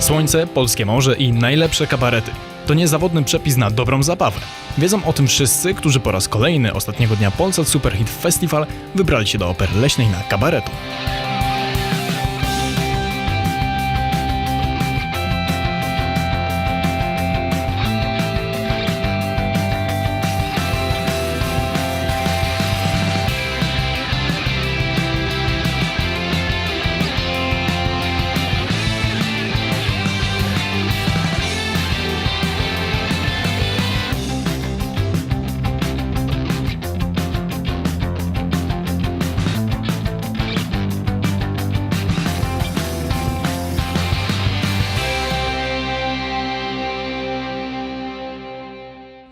Słońce, polskie morze i najlepsze kabarety. To niezawodny przepis na dobrą zabawę. Wiedzą o tym wszyscy, którzy po raz kolejny ostatniego dnia Polsat Superhit Festival wybrali się do opery leśnej na kabaretu.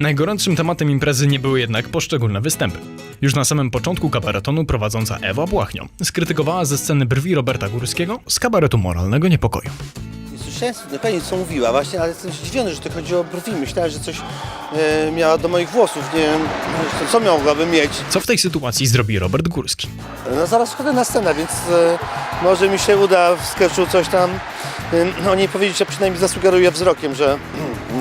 Najgorętszym tematem imprezy nie były jednak poszczególne występy. Już na samym początku kabaretonu prowadząca Ewa Błachnio skrytykowała ze sceny brwi Roberta Górskiego z kabaretu moralnego niepokoju. Nie słyszałem dokładnie co mówiła właśnie, ale jestem zdziwiony, że to chodzi o brwi. Myślałem, że coś e, miała do moich włosów. Nie wiem, co, miałabym mieć. Co w tej sytuacji zrobi Robert Górski? No zaraz chodzę na scenę, więc e, może mi się uda w sketchu coś tam e, o niej powiedzieć, a przynajmniej zasugeruję wzrokiem, że,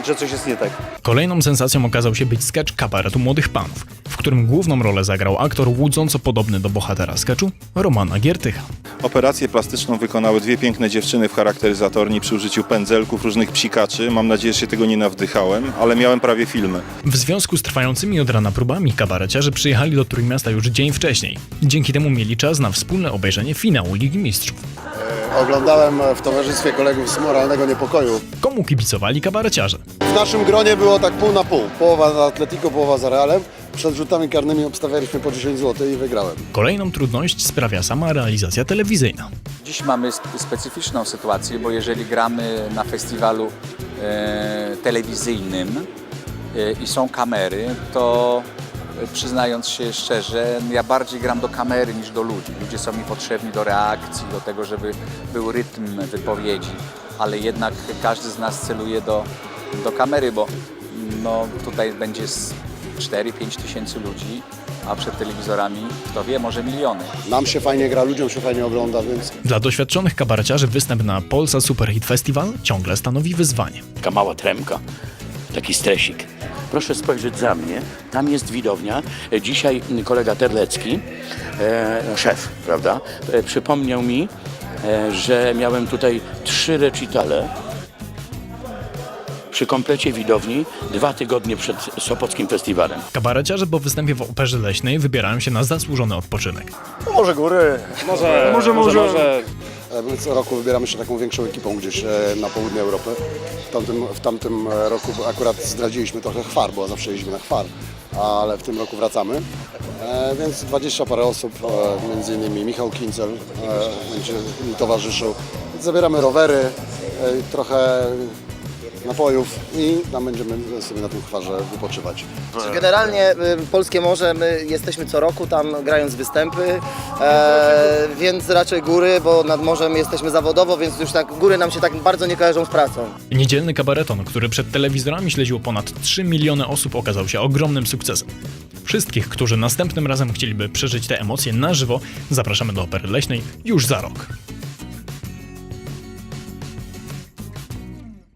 że coś jest nie tak. Kolejną sensacją okazał się być sketch kabaretu Młodych Panów, w którym główną rolę zagrał aktor łudząco podobny do bohatera sketchu Romana Giertycha. Operację plastyczną wykonały dwie piękne dziewczyny w charakteryzatorni przy użyciu pędzelków, różnych psikaczy. Mam nadzieję, że się tego nie nawdychałem, ale miałem prawie filmy. W związku z trwającymi od rana próbami kabareciarze przyjechali do Trójmiasta już dzień wcześniej. Dzięki temu mieli czas na wspólne obejrzenie finału Ligi Mistrzów. Oglądałem w towarzystwie kolegów z Moralnego Niepokoju. Komu kibicowali kabareciarze? W naszym gronie było tak pół na pół. Połowa za Atletico, połowa za Realem. Przed rzutami karnymi obstawialiśmy po 10 zł i wygrałem. Kolejną trudność sprawia sama realizacja telewizyjna. Dziś mamy sp- specyficzną sytuację, bo jeżeli gramy na festiwalu e, telewizyjnym e, i są kamery, to e, przyznając się szczerze, ja bardziej gram do kamery niż do ludzi. Ludzie są mi potrzebni do reakcji, do tego, żeby był rytm wypowiedzi, ale jednak każdy z nas celuje do, do kamery, bo no, tutaj będzie z 4-5 tysięcy ludzi, a przed telewizorami, kto wie, może miliony. Nam się fajnie gra, ludziom się fajnie ogląda, więc Dla doświadczonych kabareciarzy występ na Polsa Superhit Festival ciągle stanowi wyzwanie. taka mała tremka, taki stresik. Proszę spojrzeć za mnie, tam jest widownia. E, Dzisiaj kolega Terlecki, e, szef, prawda, e, przypomniał mi, e, że miałem tutaj trzy recitale przy komplecie widowni dwa tygodnie przed Sopockim Festiwalem. Kabareciarze po występie w operze leśnej wybierają się na zasłużony odpoczynek. może góry. Może, może, może. E, My co roku wybieramy się taką większą ekipą gdzieś e, na południe Europy. W tamtym, w tamtym e, roku akurat zdradziliśmy trochę chwar, bo zawsze jeździmy na chwar, ale w tym roku wracamy. E, więc 20 parę osób, e, między innymi Michał Kincel e, będzie mi towarzyszył. Zabieramy rowery, e, trochę napojów i tam będziemy sobie na tym chwarze wypoczywać. Generalnie y, Polskie Morze, my jesteśmy co roku tam grając występy, e, więc raczej góry, bo nad morzem jesteśmy zawodowo, więc już tak góry nam się tak bardzo nie kojarzą z pracą. Niedzielny kabareton, który przed telewizorami śledziło ponad 3 miliony osób, okazał się ogromnym sukcesem. Wszystkich, którzy następnym razem chcieliby przeżyć te emocje na żywo, zapraszamy do opery leśnej już za rok.